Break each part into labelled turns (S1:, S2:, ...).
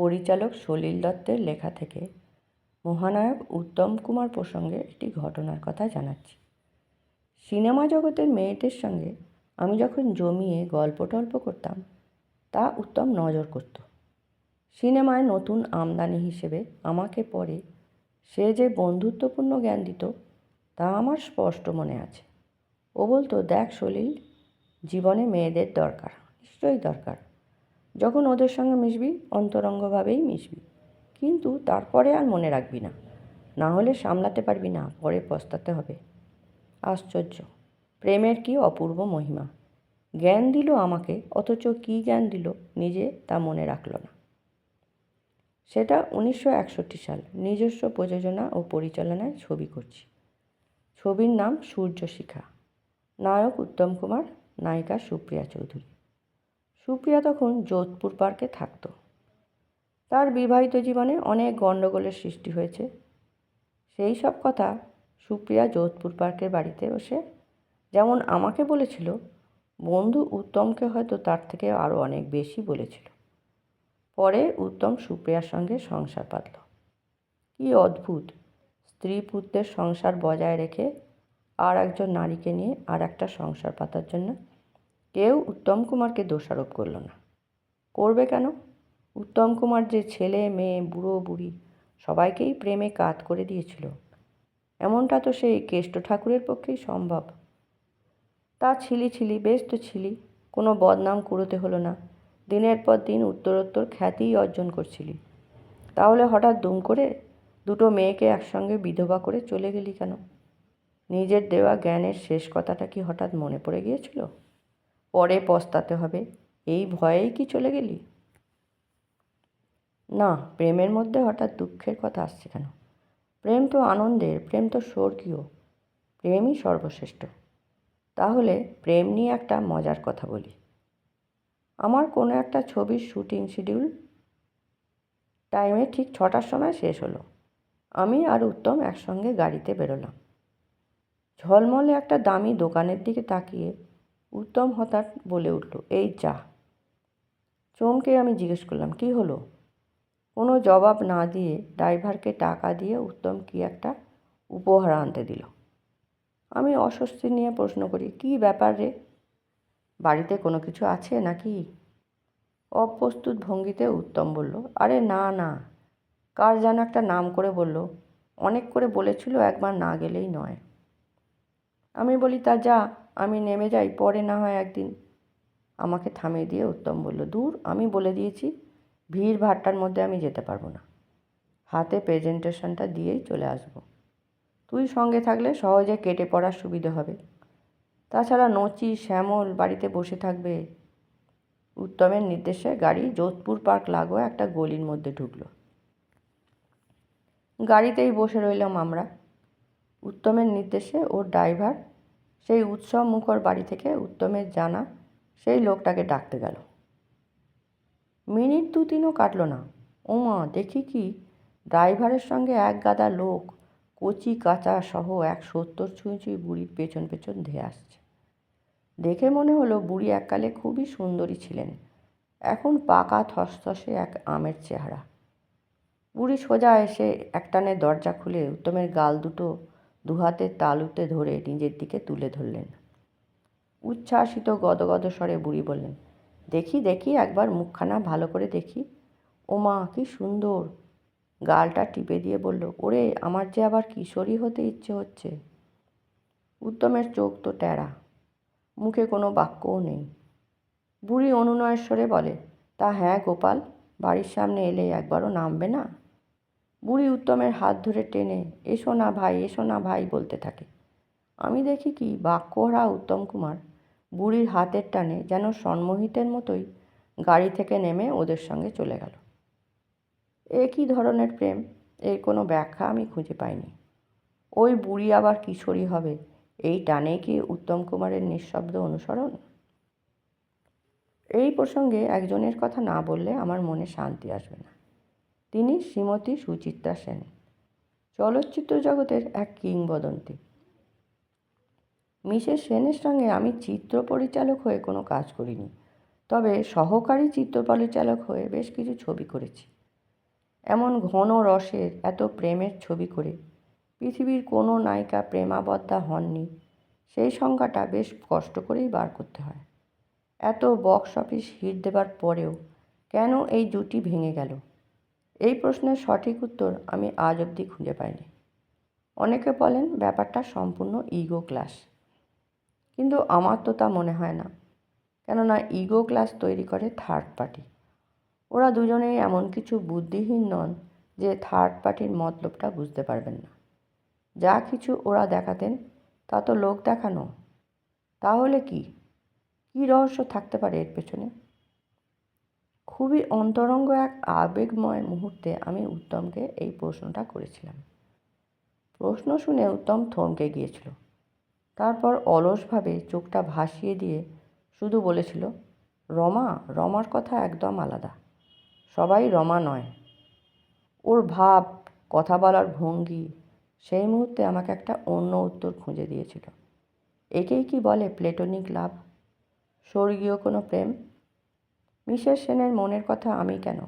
S1: পরিচালক সলিল দত্তের লেখা থেকে মহানায়ক উত্তম কুমার প্রসঙ্গে একটি ঘটনার কথা জানাচ্ছি। সিনেমা জগতের মেয়েদের সঙ্গে আমি যখন জমিয়ে গল্প টল্প করতাম, তা উত্তম নজর করত। সিনেমায় নতুন আমদানি হিসেবে আমাকে পরে সে যে বন্ধুত্বপূর্ণ জ্ঞান দিত, তা আমার স্পষ্ট মনে আছে। ও বলতো, দেখ সলিল, জীবনে মেয়েদের দরকার, নিশ্চয়ই দরকার। যখন ওদের সঙ্গে মিশবি, অন্তরঙ্গভাবেই মিশবি। কিন্তু তারপরে আর মনে রাখবি না। না হলে সামলাতে পারবি না, পরে পস্তাতে হবে। আশ্চর্য। প্রেমের কি অপূর্ব মহিমা। জ্ঞান দিল আমাকে, অথচ কী জ্ঞান দিল নিজে তা মনে রাখল না। সেটা উনিশশো একষট্টি সাল, নিজস্ব প্রযোজনা ও পরিচালনায় ছবি করছি। ছবির নাম সূর্যশিখা। নায়ক উত্তম কুমার, নায়িকা সুপ্রিয়া চৌধুরী। সুপ্রিয়া তখন যোধপুর পার্কে থাকতো। তার বিবাহিত জীবনে অনেক গণ্ডগোলের সৃষ্টি হয়েছে। সেই সব কথা সুপ্রিয়া যোধপুর পার্কের বাড়িতে বসে যেমন আমাকে বলেছিল, বন্ধু উত্তমকে হয়তো তার থেকে আরও অনেক বেশি বলেছিল। পরে উত্তম সুপ্রিয়ার সঙ্গে সংসার পাতল। কি অদ্ভুত! স্ত্রী পুত্রের সংসার বজায় রেখে আর একজন নারীকে নিয়ে আর একটা সংসার পাতার জন্য কেউ উত্তম কুমারকে দোষারোপ করল না। করবে কেন? উত্তম কুমার যে ছেলে, মেয়ে, বুড়ো, বুড়ি, সবাইকেই প্রেমে কাত করে দিয়েছিল। এমনটা তো সেই কেষ্ট ঠাকুরের পক্ষেই সম্ভব। তা ছিলি ছিলি, বেশ তো ছিলি, কোনো বদনাম কুড়োতে হলো না। দিনের পর দিন উত্তরোত্তর খ্যাতিই অর্জন করছিলি। তাহলে হঠাৎ দুম করে দুটো মেয়েকে একসঙ্গে বিধবা করে চলে গেলি কেন? নিজের দেওয়া জ্ঞানের শেষ কথাটা কি হঠাৎ মনে পড়ে গিয়েছিল? পরে পস্তাতে হবে। এই ভয়েই কি চলে গেলি? না, প্রেমের মধ্যে হঠাৎ দুঃখের কথা আসছে কেন? প্রেম তো আনন্দের, প্রেম তো স্বর্গীয়, প্রেমই সর্বশ্রেষ্ঠ। তাহলে প্রেম নিয়ে একটা মজার কথা বলি। আমার কোনো একটা ছবির শুটিং শিডিউল টাইমে ঠিক ছটার সময় শেষ হলো। আমি আর উত্তম একসঙ্গে গাড়িতে বেরোলাম। ঝলমলে একটা দামি দোকানের দিকে তাকিয়ে উত্তম হঠাৎ বলে উঠল, এই চা চমকে আমি জিজ্ঞেস করলাম, কি হলো? কোনো জবাব না দিয়ে ড্রাইভারকে টাকা দিয়ে উত্তম কি একটা উপহার আনতে দিল। আমি অস্বস্তি নিয়ে প্রশ্ন করি, কী ব্যাপার রে? বাড়িতে কোনো কিছু আছে নাকি? অপ্রস্তুত ভঙ্গিতে উত্তম বলল, আরে না না। কার যেন একটা নাম করে বলল, অনেক করে বলেছিল, একবার না গেলেই নয়। আমি বলি, তা যা, আমি নেমে যাই, পরে না হয় একদিন। আমাকে থামিয়ে দিয়ে উত্তম বলল, দূর, আমি বলে দিয়েছি, ভিড় ভাট্টার মধ্যে আমি যেতে পারব না। হাতে প্রেজেন্টেশনটা দিয়েই চলে আসব। তুই সঙ্গে থাকলে সহজে কেটে পড়ার সুবিধে হবে। তাছাড়া নচি শ্যামল বাড়িতে বসে থাকবে। উত্তমের নির্দেশে গাড়ি যোধপুর পার্ক লাগোয়া একটা গলির মধ্যে ঢুকলো। গাড়িতেই বসে রইলাম আমরা। উত্তমের নির্দেশে ওর ড্রাইভার সেই উৎসব মুখর বাড়ি থেকে উত্তমের জানা সেই লোকটাকে ডাকতে গেল। মিনিট দু তিনও কাটলো না। ওমা, দেখি কি? ড্রাইভারের সঙ্গে এক গাদা লোক কচি, কাঁচা সহ এক সত্তর ছুঁই ছুঁই বুড়ির পেছন পেছন ধেয়ে আসছে। দেখে মনে হলো বুড়ি এককালে খুবই সুন্দরী ছিলেন। এখন পাকা থসথসে এক আমের চেহারা। বুড়ি সোজা এসে একটানে দরজা খুলে উত্তমের গাল দুটো দুহাতের তালুতে ধরে নিজের দিকে তুলে ধরলেন। উচ্ছ্বাসিত গদগদ স্বরে বুড়ি বললেন, দেখি দেখি, একবার মুখখানা ভালো করে দেখি। ও মা কি সুন্দর! গালটা টিপে দিয়ে বলল, ওরে, আমার যে আবার কিশোরী হতে ইচ্ছে হচ্ছে। উত্তমের চোখ তো টেরা মুখে কোনো বাক্যও নেই। বুড়ি অনুনয়ের স্বরে বলে, তা হ্যাঁ গোপাল, বাড়ির সামনে এলে একবারও নামবে না? বুড়ি উত্তমের হাত ধরে টেনে, এসো না ভাই, এসো না ভাই বলতে থাকে। আমি দেখি কি বাক্যহারা উত্তম কুমার। বুড়ির হাতের টানে যেন সন্মোহিতের মতোই গাড়ি থেকে নেমে ওদের সঙ্গে চলে গেল। এ কী ধরনের প্রেম? এর কোনো ব্যাখ্যা আমি খুঁজে পাইনি। ওই বুড়ি আবার কিশোরী হবে, এই টানেই কি উত্তম কুমারের নিঃশব্দ অনুসরণ? এই প্রসঙ্গে একজনের কথা না বললে আমার মনে শান্তি আসবে না। তিনি শ্রীমতী সুচিত্রা সেন। চলচ্চিত্র জগতের এক কিংবদন্তি। মিসেস সেনের সঙ্গে আমি চিত্র পরিচালক হয়ে কোনো কাজ করিনি, তবে সহকারী চিত্র পরিচালক হয়ে বেশ কিছু ছবি করেছি। এমন ঘন রসের এত প্রেমের ছবি করে পৃথিবীর কোনো নায়িকা প্রেমাবদ্ধা হননি, সেই সংখ্যাটা বেশ কষ্ট করেই বার করতে হয়। এত বক্স অফিস হিট দেবার পরেও কেন এই জুটি ভেঙে গেল? এই প্রশ্নের সঠিক উত্তর আমি আজ অবধি খুঁজে পাইনি। অনেকে বলেন ব্যাপারটা সম্পূর্ণ ইগো ক্লাস। কিন্তু আমার তো তা মনে হয় না। কেননা ইগো ক্লাস তৈরি করে থার্ড পার্টি ওরা দুজনেই এমন কিছু বুদ্ধিহীন নন যে থার্ড পার্টির মতলবটা বুঝতে পারবেন না। যা কিছু ওরা দেখাতেন, তা তো লোক দেখানো। তাহলে কি? কী রহস্য থাকতে পারে এর পেছনে? খুবই অন্তরঙ্গ এক আবেগময় মুহূর্তে আমি উত্তমকে এই প্রশ্নটা করেছিলাম। প্রশ্ন শুনে উত্তম থমকে গিয়েছিল। তারপর অলসভাবে চোখটা ভাসিয়ে দিয়ে শুধু বলেছিল, রমা, রমার কথা একদম আলাদা। সবাই রমা নয়। ওর ভাব, কথা বলার ভঙ্গি, সেই মুহূর্তে আমাকে একটা অন্য উত্তর খুঁজে দিয়েছিল। একেই কি বলে প্লেটনিক লাভ? স্বর্গীয় কোনো প্রেম? মিসেস সেনের মনের কথা আমি কেন?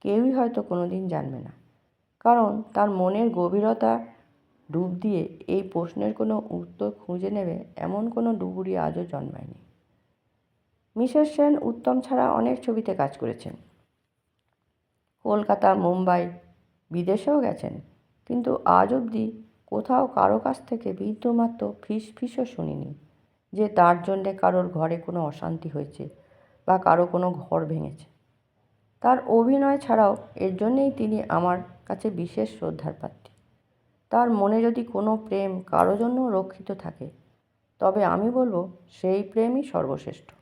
S1: কেউই হয়তো কোনো দিন জানবে না। কারণ তার মনের গভীরতা ডুব দিয়ে এই প্রশ্নের কোনো উত্তর খুঁজে নেবে এমন কোনো ডুবুরি আজও জন্মায়নি। মিসেস সেন উত্তম ছাড়া অনেক ছবিতে কাজ করেছেন। কলকাতা, মুম্বাই, বিদেশেও গেছেন। কিন্তু আজ অবধি কোথাও কারও কাছ থেকে বিন্দুমাত্র ফিস ফিসও শুনিনি যে তার জন্যে কারোর ঘরে কোনো অশান্তি হয়েছে বা কারও কোনো ঘর ভেঙেছে। তার অভিনয় ছাড়াও এর জন্যেই তিনি আমার কাছে বিশেষ শ্রদ্ধার পাত্রী। তার মনে যদি কোনো প্রেম কারও জন্য রক্ষিত থাকে, তবে আমি বলব সেই প্রেমই সর্বশ্রেষ্ঠ।